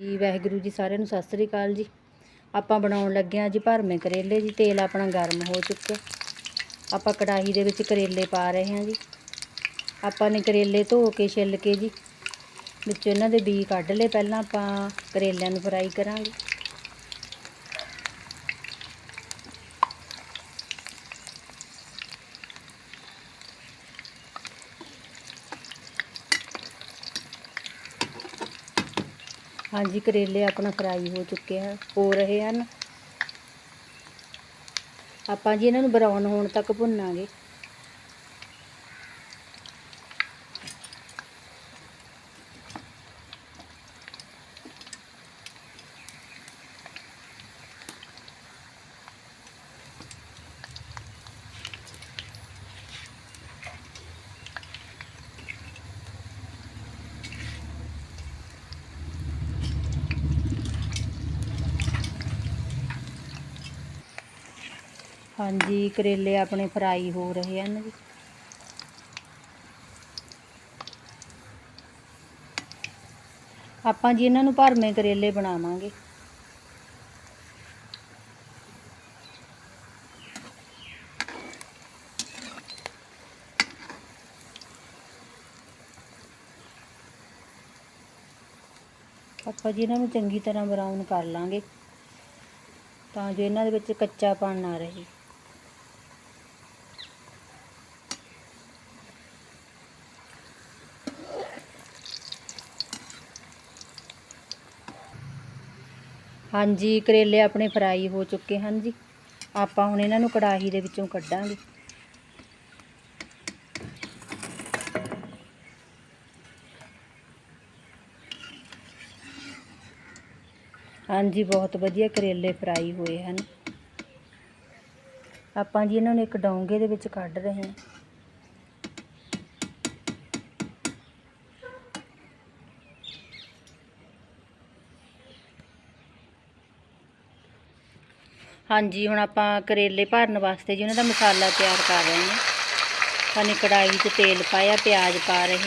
ਜੀ, ਵਾਹਿਗੁਰੂ ਜੀ, ਸਾਰਿਆਂ ਨੂੰ ਸਤਿ ਸ੍ਰੀ ਅਕਾਲ ਜੀ। ਆਪਾਂ ਬਣਾਉਣ ਲੱਗੇ ਹਾਂ ਜੀ ਭਰਵੇਂ ਕਰੇਲੇ ਜੀ, ਤੇਲ ਆਪਣਾ ਗਰਮ ਹੋ ਚੁੱਕਿਆ। ਆਪਾਂ ਕੜਾਹੀ ਦੇ ਵਿੱਚ ਕਰੇਲੇ ਪਾ ਰਹੇ ਹਾਂ ਜੀ। ਆਪਾਂ ਨੇ ਕਰੇਲੇ ਧੋ ਕੇ ਛਿੱਲ ਕੇ ਜੀ, ਵਿੱਚੋਂ ਇਹਨਾਂ ਦੇ ਬੀ ਕੱਢ ਲਏ। ਪਹਿਲਾਂ ਆਪਾਂ ਕਰੇਲਿਆਂ ਨੂੰ ਫਰਾਈ ਕਰਾਂਗੇ। ਹਾਂਜੀ, ਕਰੇਲੇ ਆਪਣਾ ਫਰਾਈ ਹੋ ਚੁੱਕੇ ਹਨ ਹੋ ਰਹੇ ਹਨ। ਆਪਾਂ ਜੀ ਇਹਨਾਂ ਨੂੰ ਬਰਾਉਨ ਹੋਣ ਤੱਕ ਭੁੰਨਾਂਗੇ। ਹਾਂਜੀ, ਕਰੇਲੇ ਆਪਣੇ ਫਰਾਈ ਹੋ ਰਹੇ ਹਨ ਜੀ। ਆਪਾਂ ਜੀ ਇਹਨਾਂ ਨੂੰ ਭਰਵੇਂ ਕਰੇਲੇ ਬਣਾਵਾਂਗੇ। ਆਪਾਂ ਜੀ ਇਹਨਾਂ ਨੂੰ ਚੰਗੀ ਤਰ੍ਹਾਂ ਬਰਾਊਨ ਕਰ ਲਾਂਗੇ, ਤਾਂ ਜੋ ਇਹਨਾਂ ਦੇ ਵਿੱਚ ਕੱਚਾਪਣ ਨਾ ਰਹੇ। ਹਾਂਜੀ, ਕਰੇਲੇ ਆਪਣੇ ਫਰਾਈ ਹੋ ਚੁੱਕੇ ਹਨ ਜੀ। ਆਪਾਂ ਹੁਣ ਇਹਨਾਂ ਨੂੰ ਕੜਾਹੀ ਦੇ ਵਿੱਚੋਂ ਕੱਢਾਂਗੇ। ਹਾਂਜੀ, ਬਹੁਤ ਵਧੀਆ ਕਰੇਲੇ ਫਰਾਈ ਹੋਏ ਹਨ। ਆਪਾਂ ਜੀ ਇਹਨਾਂ ਨੂੰ ਇੱਕ ਡੋਂਗੇ ਦੇ ਵਿੱਚ ਕੱਢ ਰਹੇ ਹਾਂ। ਹਾਂਜੀ, ਹੁਣ ਆਪਾਂ ਕਰੇਲੇ ਭਰਨ ਵਾਸਤੇ ਜੀ, ਉਹਨਾਂ ਦਾ ਮਸਾਲਾ ਤਿਆਰ ਕਰ ਰਹੇ ਹਾਂ। ਪਾਣੀ ਕੜਾਹੀ 'ਚ ਤੇਲ ਪਾਇਆ, ਪਿਆਜ਼ ਪਾ ਰਹੇ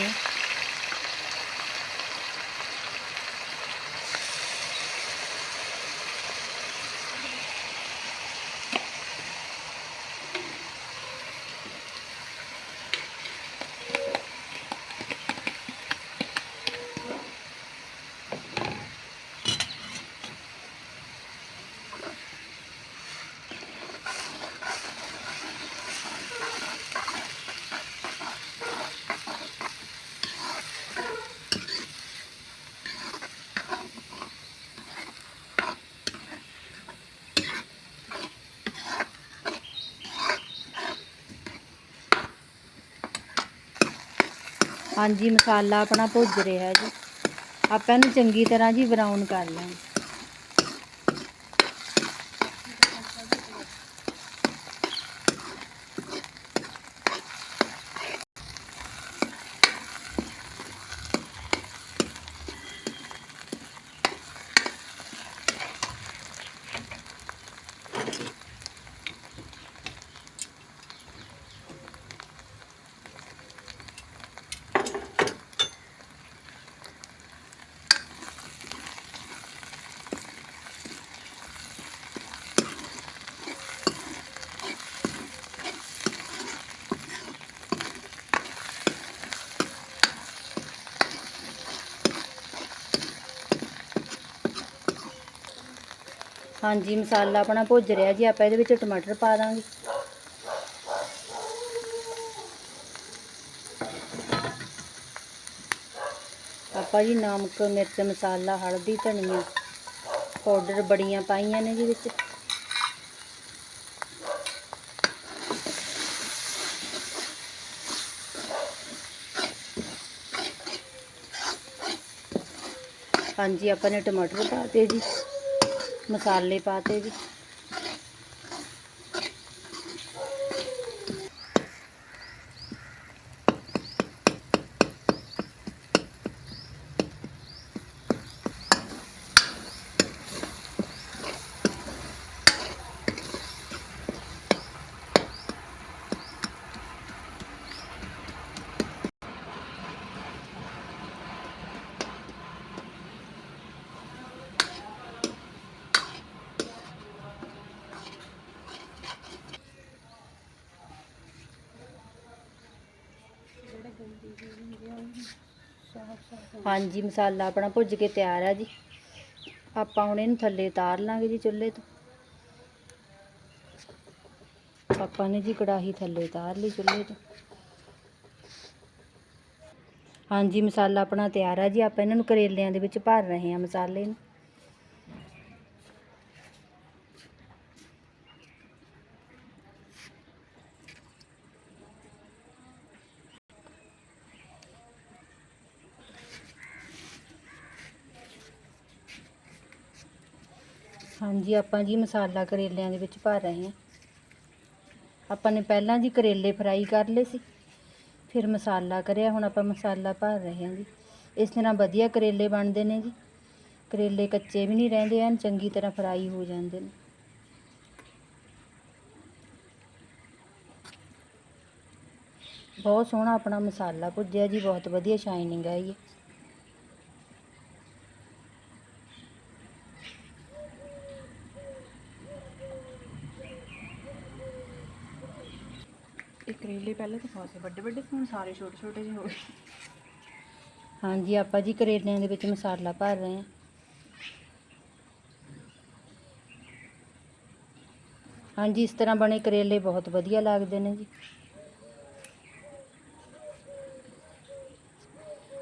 ਹਾਂਜੀ ਮਸਾਲਾ ਆਪਣਾ ਭੁੱਜ ਰਿਹਾ ਜੀ। ਆਪਾਂ ਇਹਨੂੰ ਚੰਗੀ ਤਰ੍ਹਾਂ ਜੀ ਬਰਾਊਨ ਕਰ ਲਾਂਗੇ ਹਾਂਜੀ, ਮਸਾਲਾ ਆਪਣਾ ਭੁੱਜ ਰਿਹਾ ਜੀ, ਆਪਾਂ ਇਹਦੇ ਵਿੱਚ ਟਮਾਟਰ ਪਾ ਦਾਂਗੇ। ਆਪਾਂ ਜੀ ਨਮਕ, ਮਿਰਚ, ਮਸਾਲਾ, ਹਲਦੀ, ਧਨੀਆ, ਪਾਊਡਰ ਬੜੀਆਂ ਪਾਈਆਂ ਨੇ ਜੀ ਵਿੱਚ। ਹਾਂਜੀ, ਆਪਾਂ ਨੇ ਟਮਾਟਰ ਪਾਤੇ ਜੀ। ਮਸਾਲੇ ਪਾਤੇ ਜੀ ਹਾਂਜੀ, ਮਸਾਲਾ ਆਪਣਾ ਭੁੱਜ ਕੇ ਤਿਆਰ ਆ ਜੀ। ਆਪਾਂ ਹੁਣ ਇਹਨੂੰ ਥੱਲੇ ਉਤਾਰ ਲਾਂਗੇ ਜੀ ਚੁੱਲ੍ਹੇ ਤੋਂ। ਆਪਾਂ ਨੇ ਜੀ ਕੜਾਹੀ ਥੱਲੇ ਉਤਾਰ ਲਈ ਚੁੱਲ੍ਹੇ ਤੋਂ। ਹਾਂਜੀ, ਮਸਾਲਾ ਆਪਣਾ ਤਿਆਰ ਆ ਜੀ। ਆਪਾਂ ਇਹਨਾਂ ਨੂੰ ਕਰੇਲਿਆਂ ਦੇ ਵਿੱਚ ਭਰ ਰਹੇ ਹਾਂ ਮਸਾਲੇ ਨੂੰ। ਹਾਂਜੀ, ਆਪਾਂ ਜੀ ਮਸਾਲਾ ਕਰੇਲਿਆਂ ਦੇ ਵਿੱਚ ਭਰ ਰਹੇ ਹਾਂ। ਆਪਾਂ ਨੇ ਪਹਿਲਾਂ ਜੀ ਕਰੇਲੇ ਫਰਾਈ ਕਰ ਲਏ ਸੀ। ਫਿਰ ਮਸਾਲਾ ਕਰਿਆ, ਹੁਣ ਆਪਾਂ ਮਸਾਲਾ ਭਰ ਰਹੇ ਹਾਂ ਜੀ। ਇਸ ਤਰ੍ਹਾਂ ਵਧੀਆ ਕਰੇਲੇ ਬਣਦੇ ਨੇ ਜੀ। ਕਰੇਲੇ ਕੱਚੇ ਵੀ ਨਹੀਂ ਰਹਿੰਦੇ ਐਨ, ਚੰਗੀ ਤਰ੍ਹਾਂ ਫਰਾਈ ਹੋ ਜਾਂਦੇ ਨੇ। ਬਹੁਤ ਸੋਹਣਾ ਆਪਣਾ ਮਸਾਲਾ ਭੁੱਜਿਆ ਜੀ, ਬਹੁਤ ਵਧੀਆ ਸ਼ਾਈਨਿੰਗ ਆਈ ਹੈ ਕਰੇਲੇ ਪਹਿਲੇ ਤਾਂ ਬਹੁਤ ਵੱਡੇ ਵੱਡੇ ਹੁਣ ਸਾਰੇ ਛੋਟੇ ਛੋਟੇ ਜਿਹੇ ਹੋ ਗਏ। ਹਾਂਜੀ, ਆਪਾਂ ਜੀ ਕਰੇਲਿਆਂ ਦੇ ਵਿੱਚ ਮਸਾਲਾ ਭਰ ਰਹੇ ਹਾਂ। ਹਾਂਜੀ, ਇਸ ਤਰ੍ਹਾਂ ਬਣੇ ਕਰੇਲੇ ਬਹੁਤ ਵਧੀਆ ਲੱਗਦੇ ਨੇ ਜੀ।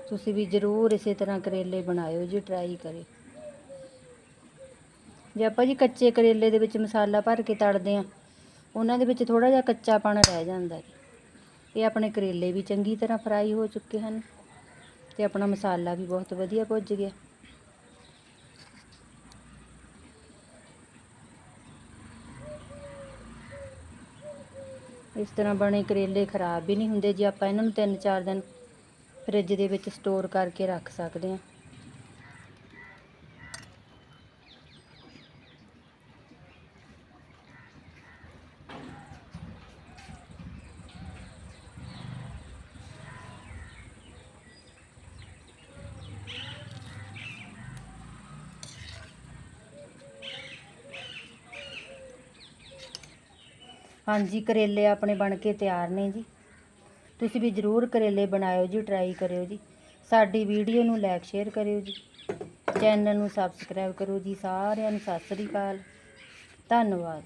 ਤੁਸੀਂ ਵੀ ਜ਼ਰੂਰ ਇਸੇ ਤਰ੍ਹਾਂ ਕਰੇਲੇ ਬਣਾਇਓ ਜੀ ਟਰਾਈ ਕਰਿਓ। ਜੇ ਆਪਾਂ ਜੀ ਕੱਚੇ ਕਰੇਲੇ ਦੇ ਵਿੱਚ ਮਸਾਲਾ ਭਰ ਕੇ ਤੜਦੇ ਆ ਉਹਨਾਂ ਦੇ ਵਿੱਚ ਥੋੜਾ ਜਿਹਾ ਕੱਚਾਪਣ ਰਹਿ ਜਾਂਦਾ ਜੀ। ਇਹ ਆਪਣੇ ਕਰੇਲੇ ਵੀ ਚੰਗੀ ਤਰ੍ਹਾਂ ਫਰਾਈ ਹੋ ਚੁੱਕੇ ਹਨ ਤੇ ਆਪਣਾ ਮਸਾਲਾ ਵੀ ਬਹੁਤ ਵਧੀਆ ਭੁੱਜ ਗਿਆ। ਇਸ ਤਰ੍ਹਾਂ ਬਣੇ ਕਰੇਲੇ ਖਰਾਬ ਵੀ ਨਹੀਂ ਹੁੰਦੇ ਜੇ ਆਪਾਂ ਇਹਨਾਂ ਨੂੰ 3-4 ਦਿਨ ਫ੍ਰਿਜ ਦੇ ਵਿੱਚ ਸਟੋਰ ਕਰਕੇ ਰੱਖ ਸਕਦੇ ਹਾਂ। ਹਾਂਜੀ, ਕਰੇਲੇ ਆਪਣੇ ਬਣ ਕੇ ਤਿਆਰ ਨੇ ਜੀ। ਤੁਸੀਂ ਵੀ ਜ਼ਰੂਰ ਕਰੇਲੇ ਬਣਾਇਓ ਜੀ ਟਰਾਈ ਕਰਿਓ ਜੀ। ਸਾਡੀ ਵੀਡੀਓ ਨੂੰ ਲਾਈਕ ਸ਼ੇਅਰ ਕਰਿਓ ਜੀ। ਚੈਨਲ ਨੂੰ ਸਬਸਕ੍ਰਾਈਬ ਕਰੋ ਜੀ, ਸਾਰਿਆਂ ਨੂੰ ਸਤਿ ਸ੍ਰੀ ਅਕਾਲ। ਧੰਨਵਾਦ।